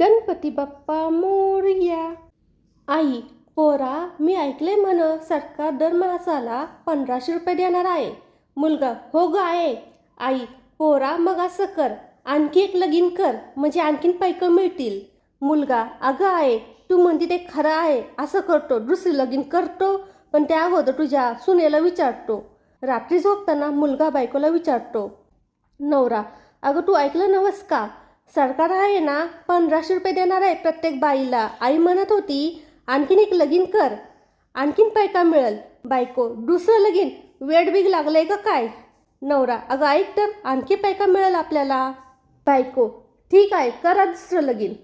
गणपती बाप्पा मोरया. आई पोरा मी ऐकले म्हण सरकार दर मासाला पंधराशे रुपये देणार आहे. मुलगा हो ग आहे. आई पोरा मग असं कर. आणखी एक लगीन कर म्हणजे आणखीन पैकं मिळतील. मुलगा अगं आहे. तू म्हणते ते खरं आहे असं करतो. दुसरी लगीन करतो पण त्या अगोदर तुझ्या सुनेला विचारतो. रात्री झोपताना मुलगा बायकोला विचारतो. नवरा अगं तू ऐकलं नवस का? सरकार आहे ना पंधराशे रुपये देणार आहे प्रत्येक बाईला. आई म्हणत होती आणखीन एक लगीन कर. आणखीन पैका मिळेल. बायको दुसरं लगीन? वेड बिग लागलंय का काय? नवरा अगं ऐक तर आणखी पैका मिळेल आपल्याला. बायको ठीक आहे करा दुसरं लगीन.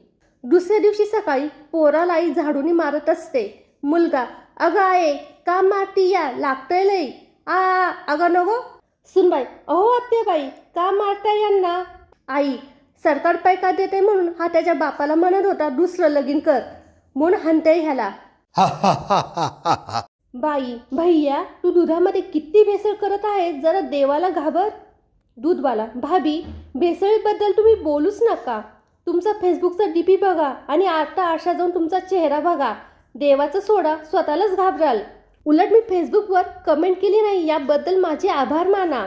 दुसऱ्या दिवशी सकाळी पोराला आई झाडूनी मारत असते. मुलगा अगं आहे का मारती या? लागतंय लई. आ अगं नको. सुनबाई अहो आत्याबाई का मारता यांना? आई सरकार पैका देते म्हणून हा त्याच्या बापाला म्हणत होता दुसरं लगीन कर. म्हणून हनते ह्याला. बाई भैया तू दुधामध्ये किती भेसळ करत आहे जरा देवाला घाबर. दूधवाला भाभी भेसळीबद्दल तुम्ही बोलूच नका. तुमचा फेसबुकचा डीपी बघा आणि आता आरशा जाऊन तुमचा चेहरा बघा. देवाचं सोडा स्वतःलाच घाबराल. उलट मी फेसबुकवर कमेंट केली नाही याबद्दल माझे आभार माना.